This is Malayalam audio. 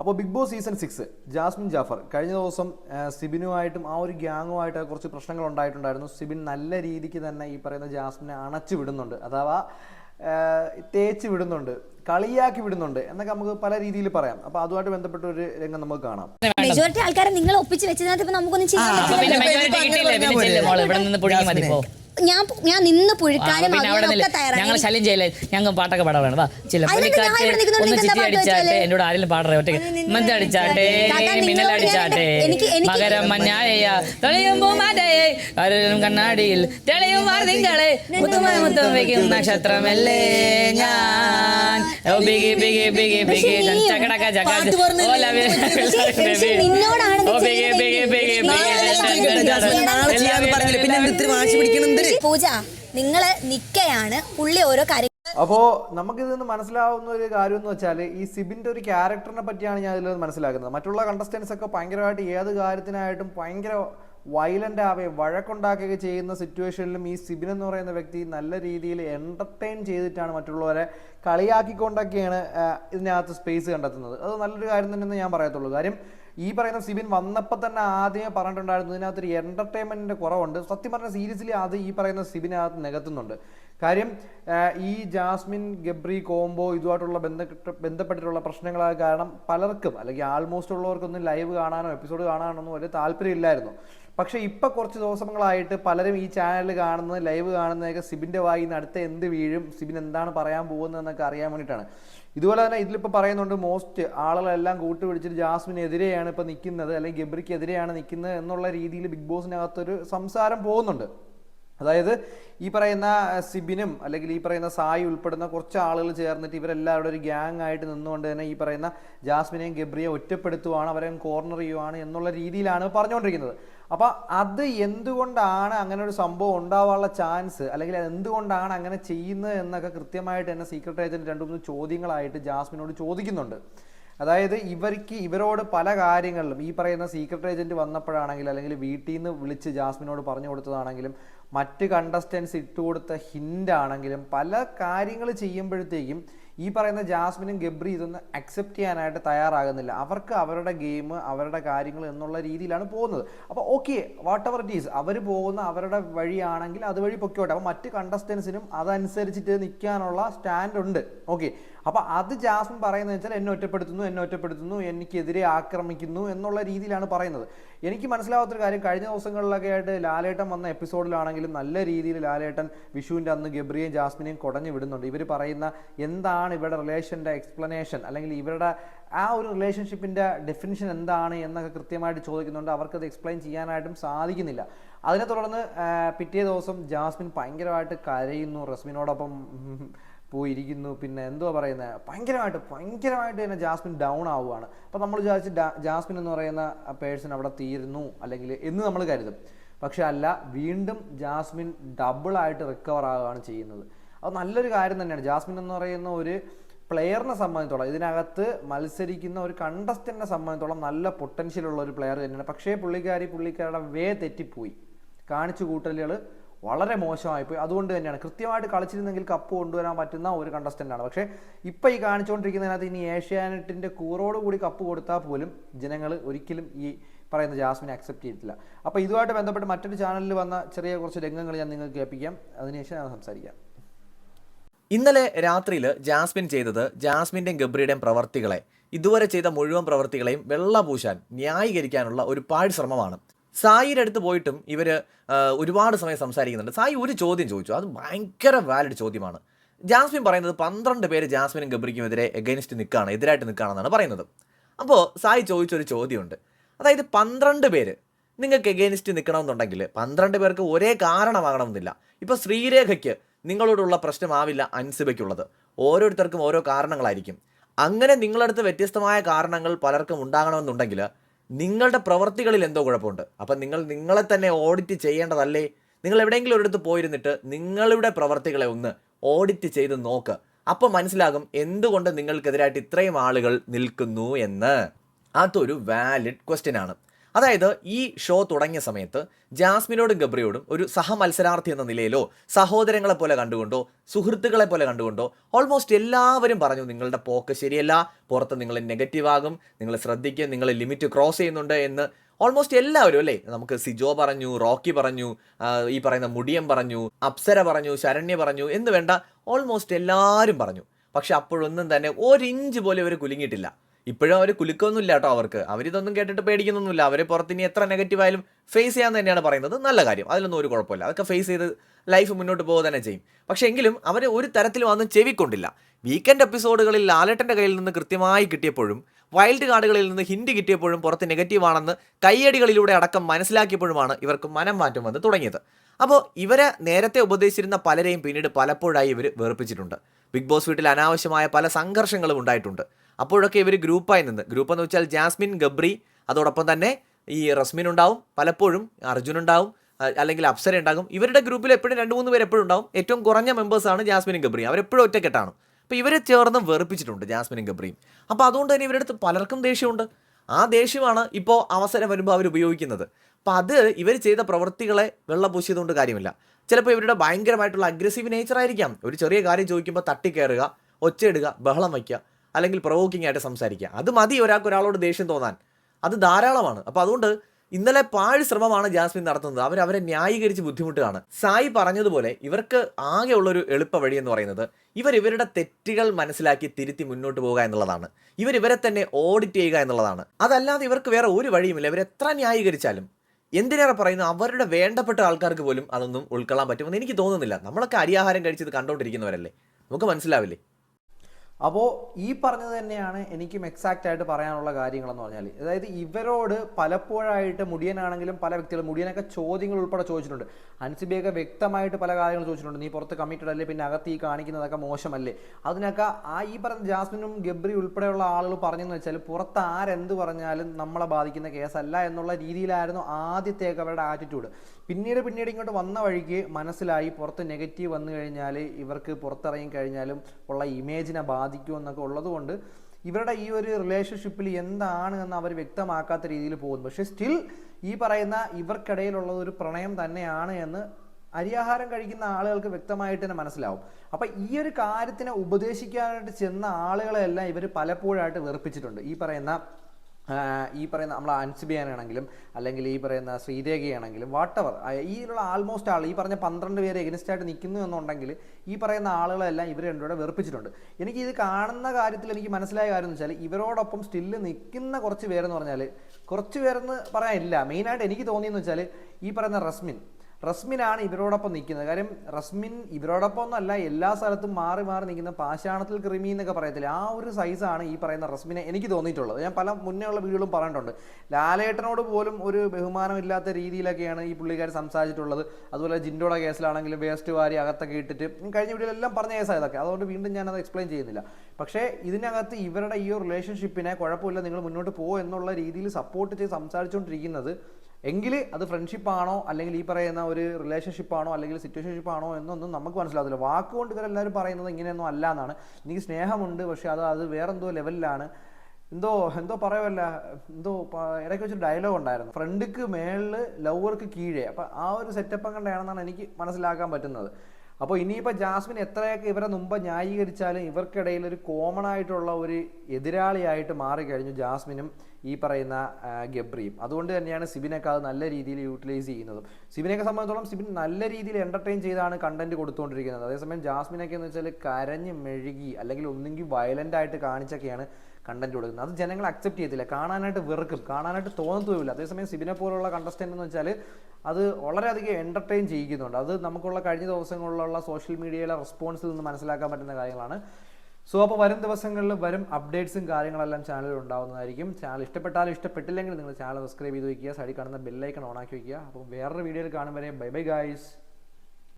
അപ്പോൾ Bigg Boss season six Jasmine Jaffer. കഴിഞ്ഞ ദിവസം സിബിനുമായിട്ടും ആ ഒരു ഗ്യാങ്ങുമായിട്ട് കുറച്ച് പ്രശ്നങ്ങൾ ഉണ്ടായിട്ടുണ്ടായിരുന്നു സിബിൻ നല്ല രീതിക്ക് തന്നെ ഈ പറയുന്ന ജാസ്മിനെ അണച്ചു വിടുന്നുണ്ട്. അഥവാ തേച്ച് വിടുന്നുണ്ട് കളിയാക്കി വിടുന്നുണ്ട് എന്നൊക്കെ നമുക്ക് പല രീതിയിൽ പറയാം. അപ്പൊ അതുമായിട്ട് ബന്ധപ്പെട്ട ഒരു രംഗം നമുക്ക് കാണാം. മെജോറിറ്റി ആൾക്കാരെ നിങ്ങൾ ഒപ്പിച്ച് വെച്ചതിനകത്ത് ഇപ്പൊ നമുക്കൊന്നും ചെയ്യാൻ പറ്റില്ല ഞാൻ ഞാൻ നിന്ന് പുഴുക്കാനും ഞങ്ങൾ ശല്യം ചെയ്യലേ. ഞങ്ങൾ പാട്ടൊക്കെ പാടാൻ വേണം. വാ ചില ഒന്ന് അടിച്ചാട്ടെ. എന്നോട് ആരെങ്കിലും പാടറേ ഒറ്റ നിങ്ങളോട് മിന്നലടിച്ചാട്ടെ മകരം മഞ്ഞായ തെളിയും പൂമാറ്റയെ കരലും കണ്ണാടിയിൽ തെളിയും വാർത്തിങ്കളെ മുത്തുമായി മുത്തം വയ്ക്കും നക്ഷത്രമല്ലേ ഞാൻ. ബിഗി ബിഗി ബിഗി ബിഗി. ചക്കടക്ക ചക്ക നിന്നോടാണ് പിന്നെ ഇത്തിരി വാശി പിടിക്കണം പൂജ നിങ്ങൾ നിക്കയാണ്. പുള്ളി ഓരോ കാര്യം അപ്പോ നമുക്കിത് നിന്ന് മനസ്സിലാവുന്ന ഒരു കാര്യം എന്ന് വെച്ചാൽ ഈ സിബിന്റെ ഒരു ക്യാരക്ടറിനെ പറ്റിയാണ് ഞാൻ ഇതിൽ മനസ്സിലാക്കുന്നത്. മറ്റുള്ള കണ്ടസ്റ്റൻസ് ഒക്കെ ഭയങ്കരമായിട്ട് ഏത് കാര്യത്തിനായിട്ടും ഭയങ്കര വയലന്റ് ആവുകയും വഴക്കുണ്ടാക്കുകയൊക്കെ ചെയ്യുന്ന സിറ്റുവേഷനിലും ഈ സിബിൻ എന്ന് പറയുന്ന വ്യക്തി നല്ല രീതിയിൽ എന്റർടൈൻ ചെയ്തിട്ടാണ് മറ്റുള്ളവരെ കളിയാക്കിക്കൊണ്ടൊക്കെയാണ് ഇതിനകത്ത് സ്പേസ് കണ്ടെത്തുന്നത്. അത് നല്ലൊരു കാര്യം തന്നെയെന്ന് ഞാൻ പറയത്തുള്ളൂ. കാര്യം ഈ പറയുന്ന സിബിൻ വന്നപ്പോൾ തന്നെ ആദ്യമേ പറഞ്ഞിട്ടുണ്ടായിരുന്നു ഇതിനകത്ത് ഒരു എന്റർടൈൻമെന്റിന്റെ കുറവുണ്ട്. സത്യം പറഞ്ഞ സീരീസിൽ അത് ഈ പറയുന്ന സിബിനകത്ത് നികത്തുന്നുണ്ട്. കാര്യം ഈ ജാസ്മിൻ ഗബ്രി കോംബോ ഇതുമായിട്ടുള്ള ബന്ധപ്പെട്ട ബന്ധപ്പെട്ടിട്ടുള്ള പ്രശ്നങ്ങളായ കാരണം പലർക്കും അല്ലെങ്കിൽ ആൾമോസ്റ്റ് ഉള്ളവർക്കൊന്നും ലൈവ് കാണാനോ എപ്പിസോഡ് കാണാനോ ഒന്നും വലിയ താല്പര്യമില്ലായിരുന്നു. പക്ഷേ ഇപ്പം കുറച്ച് ദിവസങ്ങളായിട്ട് പലരും ഈ ചാനൽ കാണുന്നത് ലൈവ് കാണുന്നതൊക്കെ സിബിന്റെ വായി നിന്ന് അടുത്ത എന്ത് വീഴും സിബിൻ എന്താണ് പറയാൻ പോകുന്നതെന്നൊക്കെ അറിയാൻ വേണ്ടിയിട്ടാണ്. ഇതുപോലെ തന്നെ ഇതിലിപ്പോൾ പറയുന്നുണ്ട് മോസ്റ്റ് ആളുകളെല്ലാം കൂട്ടുപിടിച്ചിട്ട് ജാസ്മിനെതിരെയാണ് ഇപ്പോൾ നിൽക്കുന്നത് അല്ലെങ്കിൽ ഗബ്രിക്കെതിരെയാണ് നിൽക്കുന്നത് എന്നുള്ള രീതിയിൽ ബിഗ് ബോസിനകത്തൊരു സംസാരം പോകുന്നുണ്ട്. അതായത് ഈ പറയുന്ന സിബിനും അല്ലെങ്കിൽ ഈ പറയുന്ന സായി ഉൾപ്പെടുന്ന കുറച്ച് ആളുകൾ ചേർന്നിട്ട് ഇവരെല്ലാവരുടെ ഒരു ഗ്യാങ് ആയിട്ട് നിന്നുകൊണ്ട് തന്നെ ഈ പറയുന്ന ജാസ്മിനെയും ഗബ്രിയെ ഒറ്റപ്പെടുത്തുവാണ് അവരെ കോർണർ ചെയ്യുവാണ് എന്നുള്ള രീതിയിലാണ് പറഞ്ഞുകൊണ്ടിരിക്കുന്നത്. അപ്പോൾ അത് എന്തുകൊണ്ടാണ് അങ്ങനെ ഒരു സംഭവം ഉണ്ടാവാനുള്ള ചാൻസ് അല്ലെങ്കിൽ എന്തുകൊണ്ടാണ് അങ്ങനെ ചെയ്യുന്നത് എന്നൊക്കെ കൃത്യമായിട്ട് തന്നെ സീക്രട്ട് ഏജന്റ് രണ്ടു മൂന്ന് ചോദ്യങ്ങളായിട്ട് ജാസ്മിനോട് ചോദിക്കുന്നുണ്ട്. അതായത് ഇവർക്ക് ഇവരോട് പല കാര്യങ്ങളിലും ഈ പറയുന്ന സീക്രട്ട് ഏജന്റ് വന്നപ്പോഴാണെങ്കിലും അല്ലെങ്കിൽ വീട്ടിൽ നിന്ന് വിളിച്ച് ജാസ്മിനോട് പറഞ്ഞു കൊടുത്തതാണെങ്കിലും മറ്റ് കണ്ടസ്റ്റൻസ് ഇട്ടുകൊടുത്ത ഹിന്റ് ആണെങ്കിലും പല കാര്യങ്ങൾ ചെയ്യുമ്പോഴത്തേക്കും ഈ പറയുന്ന ജാസ്മിനും ഗബ്രി ഇതൊന്നും അക്സെപ്റ്റ് ചെയ്യാനായിട്ട് തയ്യാറാകുന്നില്ല. അവർക്ക് അവരുടെ ഗെയിം അവരുടെ കാര്യങ്ങൾ എന്നുള്ള രീതിയിലാണ് പോകുന്നത്. അപ്പോൾ okay whatever it is അവർ പോകുന്ന അവരുടെ വഴിയാണെങ്കിൽ അതുവഴി പൊക്കോട്ടെ. അപ്പോൾ മറ്റ് കണ്ടസ്റ്റൻസിനും അതനുസരിച്ചിട്ട് നിൽക്കാനുള്ള സ്റ്റാൻഡ് ഉണ്ട്. ഓക്കെ അപ്പോൾ അത് ജാസ്മിൻ പറയുന്നത് വെച്ചാൽ എന്നെ ഒറ്റപ്പെടുത്തുന്നു എന്നെ ഒറ്റപ്പെടുത്തുന്നു എനിക്കെതിരെ ആക്രമിക്കുന്നു എന്നുള്ള രീതിയിലാണ് പറയുന്നത്. എനിക്ക് മനസ്സിലാവാത്തൊരു കാര്യം കഴിഞ്ഞ ദിവസങ്ങളിലൊക്കെ ആയിട്ട് ലാലേട്ടൻ വന്ന എപ്പിസോഡിലാണെങ്കിലും നല്ല രീതിയിൽ ലാലേട്ടൻ വിഷുവിന്റെ അന്ന് ഗബ്രിയും ജാസ്മിനെയും കുടഞ്ഞു വിടുന്നുണ്ട്. ഇവർ പറയുന്ന എന്താണ് ഇവരുടെ റിലേഷന്റെ എക്സ്പ്ലനേഷൻ അല്ലെങ്കിൽ ഇവരുടെ ആ ഒരു റിലേഷൻഷിപ്പിന്റെ ഡെഫിനിഷൻ എന്താണ് എന്നൊക്കെ കൃത്യമായിട്ട് ചോദിക്കുന്നുണ്ട്. അവർക്കത് എക്സ്പ്ലെയിൻ ചെയ്യാനായിട്ടും സാധിക്കുന്നില്ല. അതിനെ തുടർന്ന് പിറ്റേ ദിവസം ജാസ്മിൻ ഭയങ്കരമായിട്ട് കരയുന്നു റസ്മിനോടൊപ്പം. പോയിരിക്കുന്നു. പിന്നെ എന്തോ പറയുന്നത് ഭയങ്കരമായിട്ട് ഭയങ്കരമായിട്ട് തന്നെ ജാസ്മിൻ ഡൗൺ ആവുകയാണ് അപ്പോൾ നമ്മൾ വിചാരിച്ച് ജാസ്മിൻ എന്ന് പറയുന്ന പേഴ്സൺ അവിടെ തീരുന്നു അല്ലെങ്കിൽ എന്ന് നമ്മൾ കരുതും. പക്ഷെ അല്ല വീണ്ടും ജാസ്മിൻ ഡബിളായിട്ട് റിക്കവർ ആവുകയാണ് ചെയ്യുന്നത്. അത് നല്ലൊരു കാര്യം തന്നെയാണ്. ജാസ്മിൻ എന്ന് പറയുന്ന ഒരു പ്ലെയറിനെ സംബന്ധിച്ചോളം ഇതിനകത്ത് മത്സരിക്കുന്ന ഒരു കണ്ടസ്റ്റന്റിനെ സംബന്ധിച്ചോളം നല്ല പൊട്ടൻഷ്യൽ ഉള്ള ഒരു പ്ലെയർ തന്നെയാണ്. പക്ഷേ പുള്ളിക്കാരി പുള്ളിക്കാരുടെ വേ തെറ്റിപ്പോയി. കാണിച്ചു കൂട്ടലുകൾ വളരെ മോശമായിപ്പോയി. അതുകൊണ്ട് തന്നെയാണ് കൃത്യമായിട്ട് കളിച്ചിരുന്നെങ്കിൽ കപ്പ് കൊണ്ടുവരാൻ പറ്റുന്ന ഒരു കണ്ടസ്റ്റന്റാണ് പക്ഷേ ഇപ്പം ഈ കാണിച്ചുകൊണ്ടിരിക്കുന്നതിനകത്ത് ഇനി ഏഷ്യാനെറ്റിന്റെ കൂറോട് കൂടി കപ്പ് കൊടുത്താൽ പോലും ജനങ്ങൾ ഒരിക്കലും ഈ പറയുന്ന ജാസ്മിനെ അക്സെപ്റ്റ് ചെയ്തിട്ടില്ല. അപ്പോൾ ഇതുമായിട്ട് ബന്ധപ്പെട്ട് മറ്റൊരു ചാനലിൽ വന്ന ചെറിയ കുറച്ച് രംഗങ്ങൾ ഞാൻ നിങ്ങൾക്ക് കേൾപ്പിക്കാം. അതിനുശേഷം ഞാൻ സംസാരിക്കാം. ഇന്നലെ രാത്രിയിൽ ജാസ്മിൻ ചെയ്തത് ജാസ്മിന്റെയും ഗബ്രിയുടെയും പ്രവർത്തികളെ ഇതുവരെ ചെയ്ത മുഴുവൻ പ്രവർത്തികളെയും വെള്ളപൂശാൻ ന്യായീകരിക്കാനുള്ള ഒരു പാഴ് ശ്രമമാണ് സായിയുടെ അടുത്ത് പോയിട്ടും ഇവർ ഒരുപാട് സമയം സംസാരിക്കുന്നുണ്ട്. സായി ഒരു ചോദ്യം ചോദിച്ചു. അത് ഭയങ്കര വാലിഡ് ചോദ്യമാണ്. ജാസ്മിൻ പറയുന്നത് പന്ത്രണ്ട് പേര് ജാസ്മിനും ഗബ്രിക്കും എതിരെ എഗൈൻസ്റ്റ് നിൽക്കുകയാണ് എതിരായിട്ട് നിൽക്കുകയാണെന്നാണ് പറയുന്നത്. അപ്പോൾ സായി ചോദിച്ചൊരു ചോദ്യമുണ്ട്. അതായത് പന്ത്രണ്ട് പേര് നിങ്ങൾക്ക് എഗൈൻസ്റ്റ് നിൽക്കണമെന്നുണ്ടെങ്കിൽ പന്ത്രണ്ട് പേർക്ക് ഒരേ കാരണമാകണമെന്നില്ല. ഇപ്പോൾ ശ്രീരേഖയ്ക്ക് നിങ്ങളോടുള്ള പ്രശ്നമാവില്ല അൻസിബയ്ക്കുള്ളത്. ഓരോരുത്തർക്കും ഓരോ കാരണങ്ങളായിരിക്കും. അങ്ങനെ നിങ്ങളടുത്ത് വ്യത്യസ്തമായ കാരണങ്ങൾ പലർക്കും ഉണ്ടാകണമെന്നുണ്ടെങ്കിൽ നിങ്ങളുടെ പ്രവർത്തികളിൽ എന്തോ കുഴപ്പമുണ്ട്. അപ്പം നിങ്ങൾ നിങ്ങളെ തന്നെ ഓഡിറ്റ് ചെയ്യേണ്ടതല്ലേ? നിങ്ങൾ എവിടെയെങ്കിലും ഒരിടത്ത് പോയിരുന്നിട്ട് നിങ്ങളുടെ പ്രവർത്തികളെ ഒന്ന് ഓഡിറ്റ് ചെയ്ത് നോക്ക്. അപ്പോൾ മനസ്സിലാകും എന്തുകൊണ്ട് നിങ്ങൾക്കെതിരായിട്ട് ഇത്രയും ആളുകൾ നിൽക്കുന്നു എന്ന്. അതൊരു വാലിഡ് ക്വസ്റ്റ്യൻ ആണ്. അതായത് ഈ ഷോ തുടങ്ങിയ സമയത്ത് ജാസ്മിനോടും ഗബ്രിയോടും ഒരു സഹമത്സരാർത്ഥി എന്ന നിലയിലോ സഹോദരങ്ങളെ പോലെ കണ്ടുകൊണ്ടോ സുഹൃത്തുക്കളെ പോലെ കണ്ടുകൊണ്ടോ ഓൾമോസ്റ്റ് എല്ലാവരും പറഞ്ഞു നിങ്ങളുടെ പോക്ക് ശരിയല്ല പുറത്ത് നിങ്ങൾ നെഗറ്റീവ് ആകും നിങ്ങൾ ശ്രദ്ധിക്കുക നിങ്ങൾ ലിമിറ്റ് ക്രോസ് ചെയ്യുന്നുണ്ട് എന്ന് ഓൾമോസ്റ്റ് എല്ലാവരും അല്ലേ? നമുക്ക് സിജോ പറഞ്ഞു റോക്കി പറഞ്ഞു ഈ പറയുന്ന മുടിയം പറഞ്ഞു അപ്സര പറഞ്ഞു ശരണ്യ പറഞ്ഞു എന്ന് വേണ്ട ഓൾമോസ്റ്റ് എല്ലാവരും പറഞ്ഞു. പക്ഷെ അപ്പോഴൊന്നും തന്നെ ഒരിഞ്ച് പോലും ഇവർ കുലുങ്ങിയിട്ടില്ല. ഇപ്പോഴും അവർ കുലുക്കൊന്നുമില്ല കേട്ടോ അവർക്ക്. അവരിതൊന്നും കേട്ടിട്ട് പേടിക്കുന്നൊന്നുമില്ല. അവരെ പുറത്തിനി എത്ര നെഗറ്റീവ് ആയാലും ഫേസ് ചെയ്യാൻ തന്നെയാണ് പറയുന്നത്. നല്ല കാര്യം. അതിലൊന്നും ഒരു കുഴപ്പമില്ല. അതൊക്കെ ഫേസ് ചെയ്ത് ലൈഫ് മുന്നോട്ട് പോകുക തന്നെ ചെയ്യും. പക്ഷേ എങ്കിലും അവർ ഒരു തരത്തിലും അതൊന്നും ചെവിക്കൊണ്ടില്ല. വീക്കെൻഡ് എപ്പിസോഡുകളിൽ ലാലേട്ടന്റെ കയ്യിൽ നിന്ന് കൃത്യമായി കിട്ടിയപ്പോഴും വൈൽഡ് കാർഡുകളിൽ നിന്ന് ഹിന്റ് കിട്ടിയപ്പോഴും പുറത്ത് നെഗറ്റീവാണെന്ന് കയ്യടികളിലൂടെ അടക്കം മനസ്സിലാക്കിയപ്പോഴുമാണ് ഇവർക്ക് മനം മാറ്റം വന്ന് തുടങ്ങിയത്. അപ്പോൾ ഇവരെ നേരത്തെ ഉപദേശിച്ചിരുന്ന പലരെയും പിന്നീട് പലപ്പോഴായി ഇവർ വെറുപ്പിച്ചിട്ടുണ്ട്. ബിഗ് ബോസ് വീട്ടിൽ അനാവശ്യമായ പല സംഘർഷങ്ങളും ഉണ്ടായിട്ടുണ്ട്. അപ്പോഴൊക്കെ ഇവർ ഗ്രൂപ്പായി നിന്ന്. ഗ്രൂപ്പ് എന്ന് വെച്ചാൽ ജാസ്മിൻ ഗബ്രി അതോടൊപ്പം തന്നെ ഈ റസ്മിൻ ഉണ്ടാവും പലപ്പോഴും അർജുൻ ഉണ്ടാവും അല്ലെങ്കിൽ അപ്സര ഉണ്ടാകും. ഇവരുടെ ഗ്രൂപ്പിൽ എപ്പോഴും രണ്ട് മൂന്ന് പേര് എപ്പോഴും ഉണ്ടാവും. ഏറ്റവും കുറഞ്ഞ മെമ്പേഴ്സാണ് ജാസ്മിനും ഗബ്രിയും. അവരെപ്പോഴും ഒറ്റക്കെട്ടാണ്. അപ്പോൾ ഇവരെ ചേർന്ന് വെറുപ്പിച്ചിട്ടുണ്ട് ജാസ്മിനും ഗബ്രിയും. അപ്പോൾ അതുകൊണ്ട് തന്നെ ഇവരുടെ അടുത്ത് പലർക്കും ദേഷ്യമുണ്ട്. ആ ദേഷ്യമാണ് ഇപ്പോൾ അവസരം വരുമ്പോൾ അവർ ഉപയോഗിക്കുന്നത്. അപ്പം അത് ഇവർ ചെയ്ത പ്രവൃത്തികളെ വെള്ളം പൂശിയതുകൊണ്ട് കാര്യമില്ല. ചിലപ്പോൾ ഇവരുടെ ഭയങ്കരമായിട്ടുള്ള അഗ്രസീവ് നേച്ചർ ആയിരിക്കാം. ഒരു ചെറിയ കാര്യം ചോദിക്കുമ്പോൾ തട്ടിക്കയറുക ഒച്ചയിടുക ബഹളം വയ്ക്കുക. അല്ലെങ്കിൽ പ്രവോക്കിംഗ് ആയിട്ട് സംസാരിക്കുക. അത് മതി ഒരാൾക്ക് ഒരാളോട് ദേഷ്യം തോന്നാൻ. അത് ധാരാളമാണ്. അപ്പോൾ അതുകൊണ്ട് ഇന്നലെ പാഴ് ശ്രമമാണ് ജാസ്മിൻ നടത്തുന്നത്. അവർ അവരെ ന്യായീകരിച്ച് ബുദ്ധിമുട്ടുകയാണ്. സായി പറഞ്ഞതുപോലെ ഇവർക്ക് ആകെയുള്ളൊരു എളുപ്പ വഴി എന്ന് പറയുന്നത് ഇവർ ഇവരുടെ തെറ്റുകൾ മനസ്സിലാക്കി തിരുത്തി മുന്നോട്ട് പോകുക എന്നുള്ളതാണ്. ഇവർ ഇവരെ തന്നെ ഓഡിറ്റ് ചെയ്യുക എന്നുള്ളതാണ്. അതല്ലാതെ ഇവർക്ക് വേറെ ഒരു വഴിയുമില്ല. ഇവർ എത്ര ന്യായീകരിച്ചാലും എന്തിനേറെ പറയുന്നു? അവരുടെ വേണ്ടപ്പെട്ട ആൾക്കാർക്ക് പോലും അതൊന്നും ഉൾക്കൊള്ളാൻ പറ്റുമെന്ന് എനിക്ക് തോന്നുന്നില്ല. നമ്മളൊക്കെ അരിയാഹാരം കഴിച്ചത് കണ്ടുകൊണ്ടിരിക്കുന്നവരല്ലേ നമുക്ക് മനസ്സിലാവില്ലേ? അപ്പോൾ ഈ പറഞ്ഞത് തന്നെയാണ് എനിക്കും എക്സാക്റ്റ് ആയിട്ട് പറയാനുള്ള കാര്യങ്ങളെന്ന് പറഞ്ഞാൽ അതായത് ഇവരോട് പലപ്പോഴായിട്ട് മുടിയനാണെങ്കിലും പല വ്യക്തികളും മുടിയനൊക്കെ ചോദ്യങ്ങൾ ഉൾപ്പെടെ ചോദിച്ചിട്ടുണ്ട്. അൻസിബിയൊക്കെ വ്യക്തമായിട്ട് പല കാര്യങ്ങൾ ചോദിച്ചിട്ടുണ്ട്. നീ പുറത്ത് കമ്മിറ്റഡ് അല്ലേ? പിന്നെ അകത്ത് ഈ കാണിക്കുന്നതൊക്കെ മോശമല്ലേ? അതിനൊക്കെ ആ ഈ പറഞ്ഞ ജാസ്മിനും ഗബ്രി ഉൾപ്പെടെയുള്ള ആളുകൾ പറഞ്ഞെന്ന് വെച്ചാൽ പുറത്ത് ആരെന്ത് പറഞ്ഞാലും നമ്മളെ ബാധിക്കുന്ന കേസല്ല എന്നുള്ള രീതിയിലായിരുന്നു ആദ്യത്തേക്ക് അവരുടെ ആറ്റിറ്റ്യൂഡ് പിന്നീട് പിന്നീട് ഇങ്ങോട്ട് വന്ന വഴിക്ക് മനസ്സിലായി. പുറത്ത് നെഗറ്റീവ് വന്നു കഴിഞ്ഞാൽ ഇവർക്ക് പുറത്തിറങ്ങി കഴിഞ്ഞാലും ഉള്ള ഇമേജിനെ ബാധിക്കുമെന്നൊക്കെ ഉള്ളതുകൊണ്ട് ഇവരുടെ ഈ ഒരു റിലേഷൻഷിപ്പിൽ എന്താണ് എന്ന് അവർ വ്യക്തമാക്കാത്ത രീതിയിൽ പോകുന്നു. പക്ഷേ സ്റ്റിൽ ഈ പറയുന്ന ഇവർക്കിടയിലുള്ള ഒരു പ്രണയം തന്നെയാണ് എന്ന് അരിയാഹാരം കഴിക്കുന്ന ആളുകൾക്ക് വ്യക്തമായിട്ട് തന്നെ മനസ്സിലാവും. അപ്പം ഈ ഒരു കാര്യത്തിനെ ഉപദേശിക്കാനായിട്ട് ചെന്ന ആളുകളെല്ലാം ഇവർ പലപ്പോഴായിട്ട് വെറുപ്പിച്ചിട്ടുണ്ട്. ഈ പറയുന്ന ഈ പറയുന്ന നമ്മൾ അൻസിബിയാനാണെങ്കിലും അല്ലെങ്കിൽ ഈ പറയുന്ന ശ്രീരേഖയാണെങ്കിലും വാട്ടവർ ഉള്ള ആൾമോസ്റ്റ് ആൾ ഈ പറഞ്ഞ പന്ത്രണ്ട് പേര് എഗനിസ്റ്റ് ആയിട്ട് നിൽക്കുന്നു എന്നുണ്ടെങ്കിൽ ഈ പറയുന്ന ആളുകളെല്ലാം ഇവർ രണ്ടുകൂടെ വെറുപ്പിച്ചിട്ടുണ്ട്. എനിക്ക് ഇത് കാണുന്ന കാര്യത്തിൽ എനിക്ക് മനസ്സിലായ കാര്യം എന്ന് വെച്ചാൽ ഇവരോടൊപ്പം സ്റ്റില്ല് നിൽക്കുന്ന കുറച്ച് പേരെന്ന് പറഞ്ഞാൽ കുറച്ച് പേരെന്ന് പറയാനില്ല. മെയിനായിട്ട് എനിക്ക് തോന്നിയെന്ന് വെച്ചാൽ ഈ പറയുന്ന റസ്മിൻ. റസ്മിനാണ് ഇവരോടൊപ്പം നിൽക്കുന്നത്. കാര്യം റസ്മിൻ ഇവരോടൊപ്പം ഒന്നല്ല എല്ലാ സ്ഥലത്തും മാറി മാറി നിൽക്കുന്ന പാഷാണത്തിൽ കൃമി എന്നൊക്കെ പറയത്തില്ല? ആ ഒരു സൈസാണ് ഈ പറയുന്ന റസ്മിനെ എനിക്ക് തോന്നിയിട്ടുള്ളത്. ഞാൻ പല മുന്നേ ഉള്ള വീടുകളും പറഞ്ഞിട്ടുണ്ട്. ലാലേട്ടനോട് പോലും ഒരു ബഹുമാനമില്ലാത്ത രീതിയിലൊക്കെയാണ് ഈ പുള്ളിക്കാർ സംസാരിച്ചിട്ടുള്ളത്. അതുപോലെ ജിൻഡോയുടെ കേസിലാണെങ്കിലും വേസ്റ്റ് വാരി അകത്തൊക്കെ ഇട്ടിട്ട് കഴിഞ്ഞ വീഡിയോയിലെല്ലാം പറഞ്ഞ കേസാണ് ഇതൊക്കെ. അതുകൊണ്ട് വീണ്ടും ഞാൻ അത് എക്സ്പ്ലെയിൻ ചെയ്യുന്നില്ല. പക്ഷേ ഇതിനകത്ത് ഇവരുടെ ഈ റിലേഷൻഷിപ്പിനെ കുഴപ്പമില്ല നിങ്ങൾ മുന്നോട്ട് പോകുമെന്നുള്ള രീതിയിൽ സപ്പോർട്ട് ചെയ്ത് സംസാരിച്ചുകൊണ്ടിരിക്കുന്നത് എങ്കിൽ അത് ഫ്രണ്ട്ഷിപ്പ് ആണോ അല്ലെങ്കിൽ ഈ പറയുന്ന ഒരു റിലേഷൻഷിപ്പ് ആണോ അല്ലെങ്കിൽ സിറ്റുവേഷൻഷിപ്പ് ആണോ എന്നൊന്നും നമുക്ക് മനസ്സിലാകത്തില്ല വാക്കുകൊണ്ട് ഇവരെല്ലാവരും പറയുന്നത് ഇങ്ങനെയൊന്നും അല്ല എന്നാണ്. എനിക്ക് സ്നേഹമുണ്ട് പക്ഷേ അത് അത് വേറെന്തോ ലെവലിലാണ് എന്തോ എന്തോ പറയുമല്ല എന്തോ ഇടയ്ക്ക് വെച്ചൊരു ഡയലോഗ് ഉണ്ടായിരുന്നു. ഫ്രണ്ടിക്ക് മേളിൽ ലവർക്ക് കീഴേ. അപ്പം ആ ഒരു സെറ്റപ്പ് കണ്ടാണെന്നാണ് എനിക്ക് മനസ്സിലാക്കാൻ പറ്റുന്നത്. അപ്പോൾ ഇനിയിപ്പോൾ ജാസ്മിൻ എത്രയൊക്കെ ഇവരെ മുമ്പ് ന്യായീകരിച്ചാലും ഇവർക്കിടയിൽ ഒരു കോമൺ ആയിട്ടുള്ള ഒരു എതിരാളിയായിട്ട് മാറിക്കഴിഞ്ഞു ജാസ്മിനും ഈ പറയുന്ന ഗബ്രിയും. അതുകൊണ്ട് തന്നെയാണ് സിബിനൊക്കെ അത് നല്ല രീതിയിൽ യൂട്ടിലൈസ് ചെയ്യുന്നതും. സിബിനെയൊക്കെ സംബന്ധിച്ചോളം സിബിൻ നല്ല രീതിയിൽ എന്റർടൈൻ ചെയ്താണ് കണ്ടന്റ് കൊടുത്തുകൊണ്ടിരിക്കുന്നത് അതേസമയം ജാസ്മിനൊക്കെ എന്ന് വെച്ചാൽ കരഞ്ഞ് മെഴുകി അല്ലെങ്കിൽ ഒന്നെങ്കിൽ വയലന്റ് ആയിട്ട് കാണിച്ചൊക്കെയാണ് കണ്ടന്റ് കൊടുക്കുന്നത്. അത് ജനങ്ങൾ അക്സെപ്റ്റ് ചെയ്തില്ല. കാണാനായിട്ട് വെറുക്കും. കാണാനായിട്ട് തോന്നത്തുമില്ല അതേസമയം സിബിനെ പോലുള്ള കണ്ടസ്റ്റന്റ് എന്ന് വെച്ചാൽ അത് വളരെയധികം എന്റർടൈൻ ചെയ്യിക്കുന്നുണ്ട്. അത് നമുക്കുള്ള കഴിഞ്ഞ ദിവസങ്ങളിലുള്ള സോഷ്യൽ മീഡിയയിലെ റെസ്പോൺസിൽ നിന്ന് മനസ്സിലാക്കാൻ പറ്റുന്ന കാര്യങ്ങളാണ്. സോ അപ്പോൾ വരും ദിവസങ്ങളിൽ വരും അപ്ഡേറ്റ്സും കാര്യങ്ങളെല്ലാം ചാനലിൽ ഉണ്ടാവുന്നതായിരിക്കും. ചാനൽ ഇഷ്ടപ്പെട്ടാലും ഇഷ്ടപ്പെട്ടില്ലെങ്കിൽ നിങ്ങൾ ചാനൽ സബ്സ്ക്രൈബ് ചെയ്ത് വയ്ക്കുക. സൈഡിൽ കാണുന്ന ബെല്ലൈക്കൺ ഓൺ ആക്കി വയ്ക്കുക. അപ്പോൾ വേറൊരു വീഡിയോയിൽ കാണും വരെ. Bye bye guys